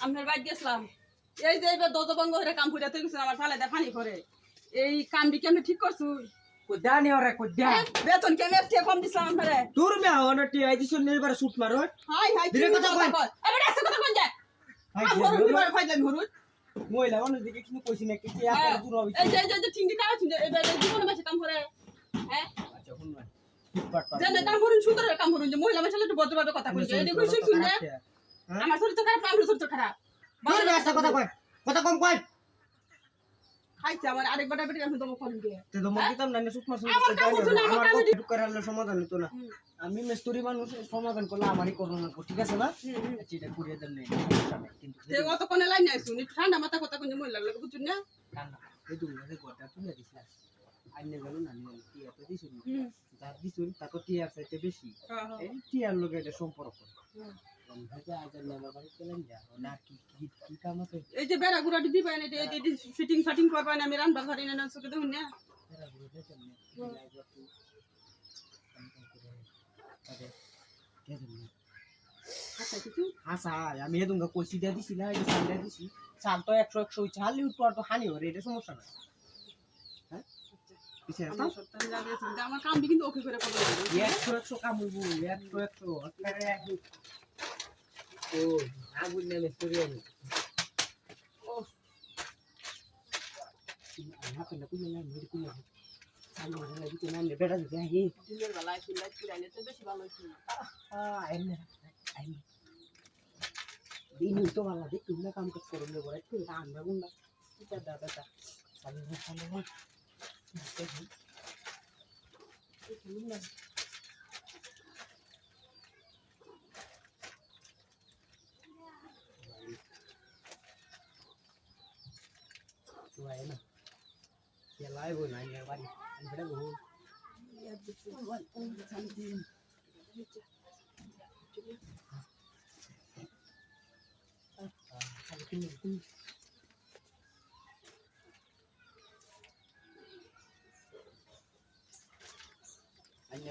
আপনার বাড়ি গেছিলাম। এই যে এবার দতভঙ্গ হয়ে কাম করে তুই আমার ফালে দে পানি করে এই কামটি কেমনি ঠিক করছু? কোদা নি ওরে কোদা বেতন কেমনি একটু কম দিছিলাম আপনারে? তোর মে হওয়ানো টি আই দিছ নি শুট মারো। হাই হাই ধীরে তুমি কথা কয়। এবার এসে কথা কোন যায়। হাই কাম করুন দিবার ফাইলাম হরুন মহিলা মানুষ দিকে কিছু কইছি না কিছু হ্যাঁ। দূর হবে এই যে যে- যে ঠিঙ্গি কাজ আছে এবার জীবনে বেশি কাম করে। হ্যাঁ? আচ্ছা শুন না কাম করুন সুন্দর কাম করুন যে মহিলা মানুষ একটু ভদ্রভাবে কথা কইছে। দেখুন? আমার শরীর খারাপ আমার শরীর খারাপ। তোর মে কথা কয়? কথা কম কয়। খাইছে আমার আরেকবার ডায়াবেটিস আমি তোমাকে ফোন দিয়ে। তে দিতাম না আমার করে আনলে সমাধান হতো না। আমি মেস্তরি মানুষ সমাধান করলে আমারই করোনা ঠিক আছে না? আচ্ছা এটা করিয়ে দেন নাই কিন্তু যে অত কোনে লাইন নাই শুনি। ঠান্ডা মাথা কথা কোন মহিলা লাগে বুঝুন না? কান্না এই তুলে দিছিলাম আইনে গেল না নিয়ে টিয়া তো যার দিছিল তাকে টিয়ার চাইতে বেশি। টিয়ার লোক এটা সম্পর্ক। হুম। ভাজা আজ আমার বাড়ি চলেন যা না কি কি কি কাম আছে? এই যে বেড়া গুড়া দিদি পাই না ফিটিং ফাটিং করবা না আমি রান্না ঘরে না সুকে দেখুন না। এরা বুঝে চলে লাইভ একটু কাম কাম করে আরে কে জানে। কিছু? হাসা আমি এদুঙ্গা কইছি দিয়া দিছি না এটা সাল দিয়া দিছি। সাল তো একশো একশো হালি তো তো হানি হরে এটা সমস্যা না হ্যাঁ? পিছে আমার সপ্তাহে লাগিয়েছি কিন্তু আমার কাম কিন্তু ওকে করে করব একশো একশো কামড়বো একশো একশো আপনারা একশো ও আগুন নেমে চলে আমি ও। হাতে না কুলে না মেরে কুলে সামনে না দিতে না নে বেড়া দিতে হে দিনের বেলায় ফুল লাইট করে আইলে তো বেশি ভালো হইতো আ এমনে এমনে দিন তো ভালো দেখ তুমি কাম কাজ করো বড় একটু রান গুন্ডা এটা দাদা দাদা। সামনে না সামনে না tu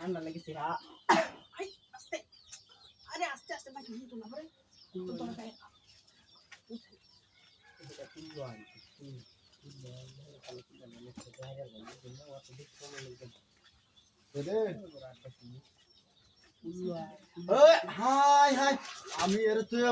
হয় ঠান্ডা লেগেছে হা আস্তে। আরে আস্তে আস্তে বাকি কিন্তু না পরে তো তোরা এটা কালো লাগে জন্য অত বেশি হাই হাই। আমি এর তুই